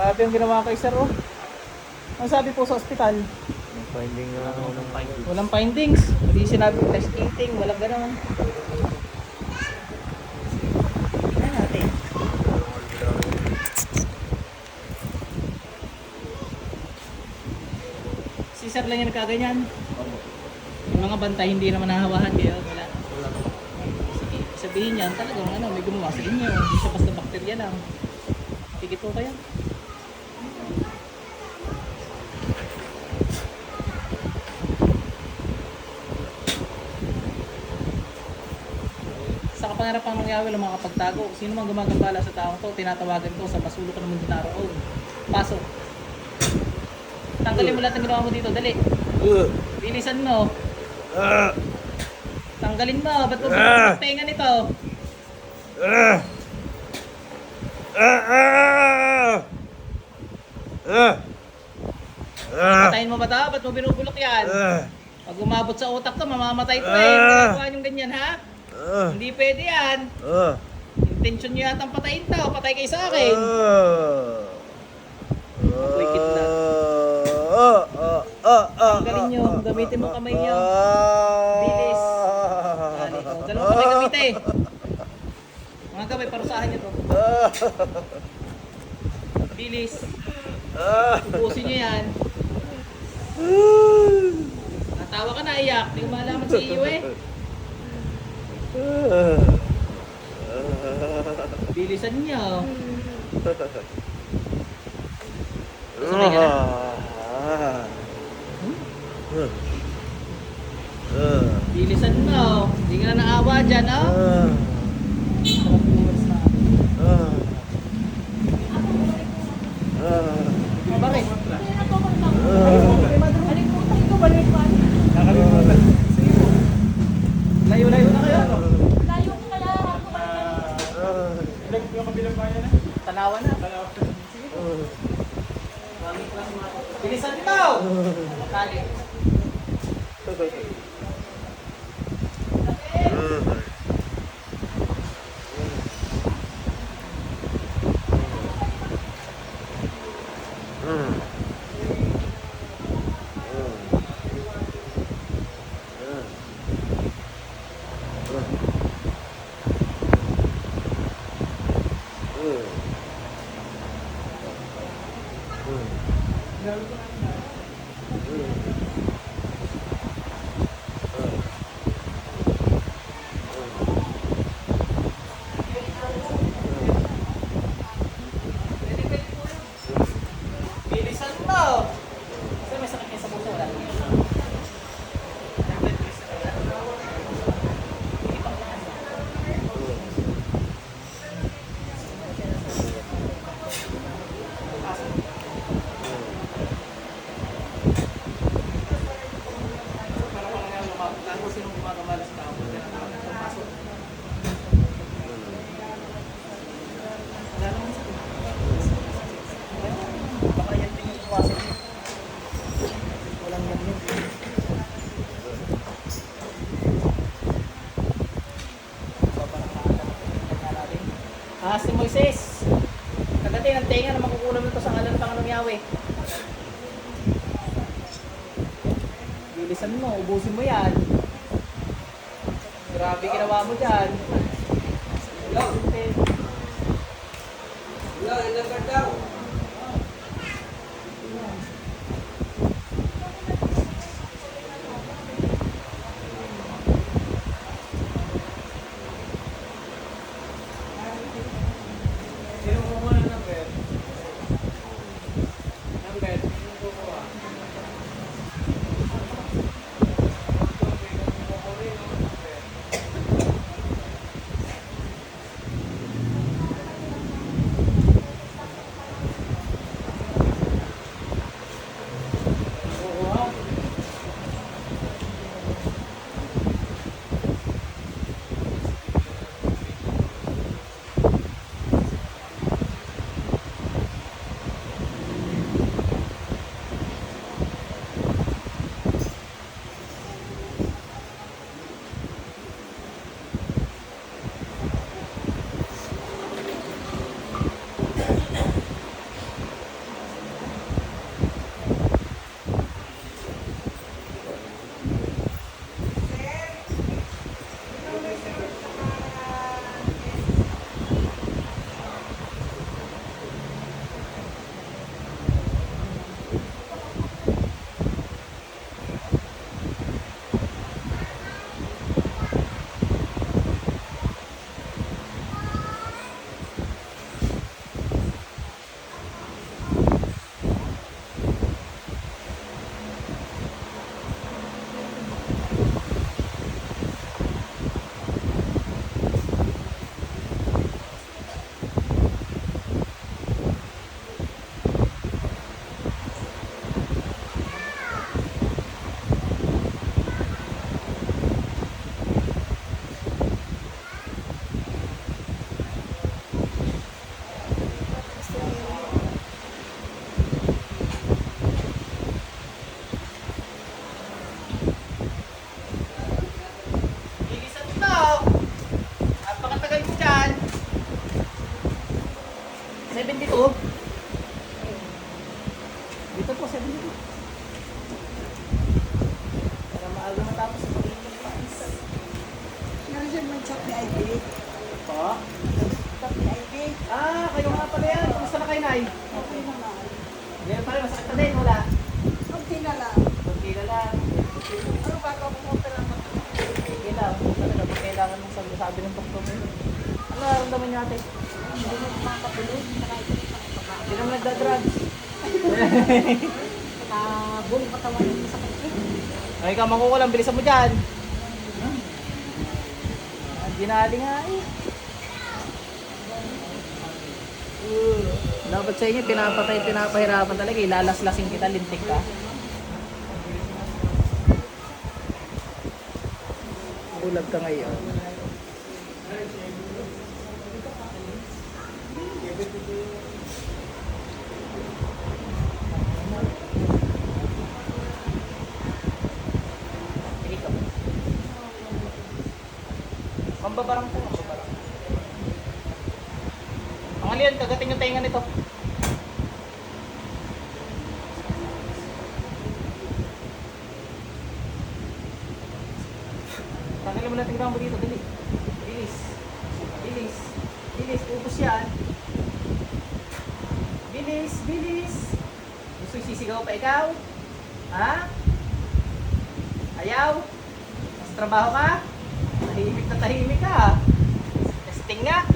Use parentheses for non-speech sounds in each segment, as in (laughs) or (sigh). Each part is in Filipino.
Grabe ang ginawa kay sir, oh. Ang sabi po sa ospital, Finding na ano ng finding. walang findings. Hindi sinabi test eating, walang. Tingnan natin. Si sir lang yung nagkaganyan. Yung mga bantay hindi naman nahawahan kayo. Wala. Sige, sabihin niyan talagang ano, may gumawa sa inyo. Hindi siya basta bakterya lang. Sige po kayo. Sa kapangarapan ng Yahweh lang makapagtago. Sino mang gumagambala sa taong to, tinatawagan ko sa masulok ng mundo naroon. Pasok. Tanggalin mo lahat ng ginawa mo dito, dali. Uh, Bilisan mo. uh, Tanggalin mo. Ba't mo uh, tenga nito? uh, uh, uh, uh, uh, Patayin mo ba ito? Ba't mo binubulok yan? uh, Pag umabot sa utak to, mamamatay to eh. Ginagawa niyong ganyan ha? Uh, Hindi pwede yan. uh, Intention niyo yata patayin to. Patay kayo sa akin. uh, Apoy kitna. uh, uh, uh, uh, Tanggalin. Gamitin mo kamay niyo. uh, Bilis. Dali. O, dalawang kamay gamitin. Mga kamay, parusahan niyo to. Bilis. Ubusin niyo yan. Natawa ka na, iyak. Hindi ko malaman sa iyo eh. Bilisan niyo. Sabay ka na. Bilisan mo. Hindi ka na naawa dyan, oh. Sarap viewers na. Oh, bakit? Layo-layo na kayo. no? Tanawa na. Bilisan mo! (laughs) Kali. Bilisan mo! Kasi may sakit kayo sa puso, wala. Tapos sinong gumagambala sa tao? Pasok. Wala naman sa Baka yan din yung iwasan niyo. Walang yan yun. Ah, si Moises. Kagating ang tenga na makukulam nito sa ngalan ng Panginoong Yahweh. Bilisan mo, ubusin mo yan. Grabe ginawa mo dyan. Hello? Sino Dito po, sabi dito. Para maaga matapos sa pagiging pais. Nandiyan man sa PIB. Po? Sa PIB. Ah, kayo nga pala yan. Kumusta na kayo, Nay? Okay naman. Ngayon pala, masakit na din, wala. Kunti na lang. Kunti na lang. Ano ba ka pumunta lang pag kailangan mong sabi, ng doktor mo. Ano nararamdaman niyo ate? Hindi mo naman nagda-drugs. (laughs) Ah, buong katawan yung sakit. eh. Ay, ka makukulang, bilisan mo dyan. Ang ginali nga eh. Uh, dapat sa inyo, pinapatay, pinapahirapan talaga. Ilalaslasing kita, lintik ka. Bulag ka ngayon. Sige ka. Mambabarang po, mambabarang. Ang aliyan, kagating yung tenga nito. Tanggalin mo na tingnan mo dito, dali. Bilis. Bilis. Bilis, ubos yan. Bilis, bilis. Gusto sisigaw pa ikaw? Ha? Ayaw? Mas trabaho ka? Tahimik na tahimik ka. Testing nga.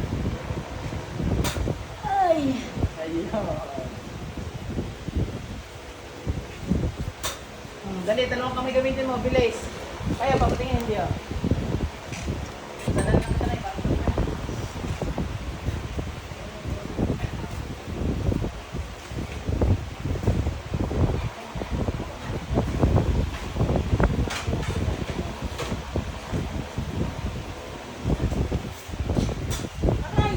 Ay! Ayaw. Hmm, dali, dalawang kamay gamitin mo, bilis. Kaya, papatingin hindi oh. Sadali lang ka na, para Aray!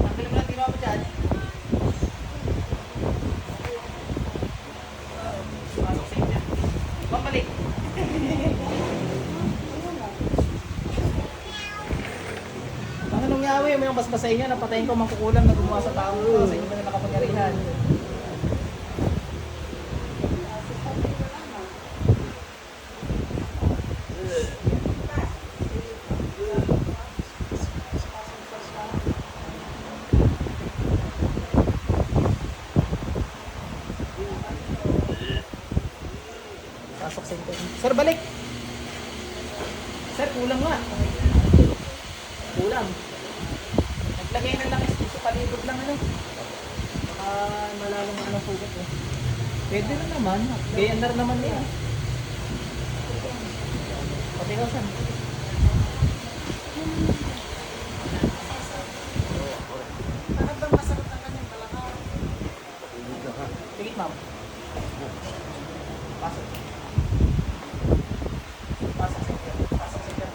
Tanggalin mo lang tinawa mo dyan. Pasok sa inyo. Pabalik. Ang anong yung basbas sa inyo, napatayin ko mangkukulam na gumawa sa tao ko, sa inyo na nakapangyarihan. Pasok sa inyo. Sir, balik! Sir, kulang nga. Kulang. Naglagay ng langis gusto palibot lang ano. Baka malalong ano sugat eh. Pwede na naman. Kaya andar naman niya. Pati ka saan? Parang bang masarap ang kanyang balakaw. Tigit ma'am. Pasok. Pasok sa inyo. Pasok sa inyo.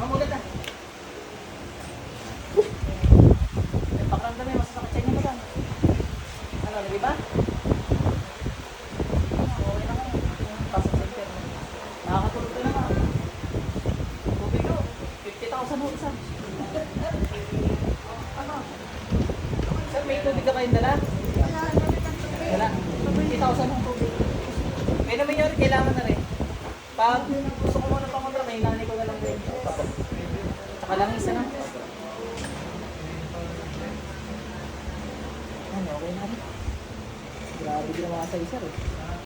Ma'am, ulit ah. May pakiramdam eh, masasakit sa inyo ba? Ano, di ba? Okay na kayo. Pasok sa inyo. Nakakatulog ka na ka. Tubig. 50,000 ho isa. Ano? Sir, ka kayong? Wala, gamit ang tubig. Wala. 20,000 ang tubig. May naman yun, kailangan na rin. Pag gusto ko muna pang kontra, may ko na lang din. Saka lang isa na. Ano, okay na rin. Grabe din ang mga isa eh.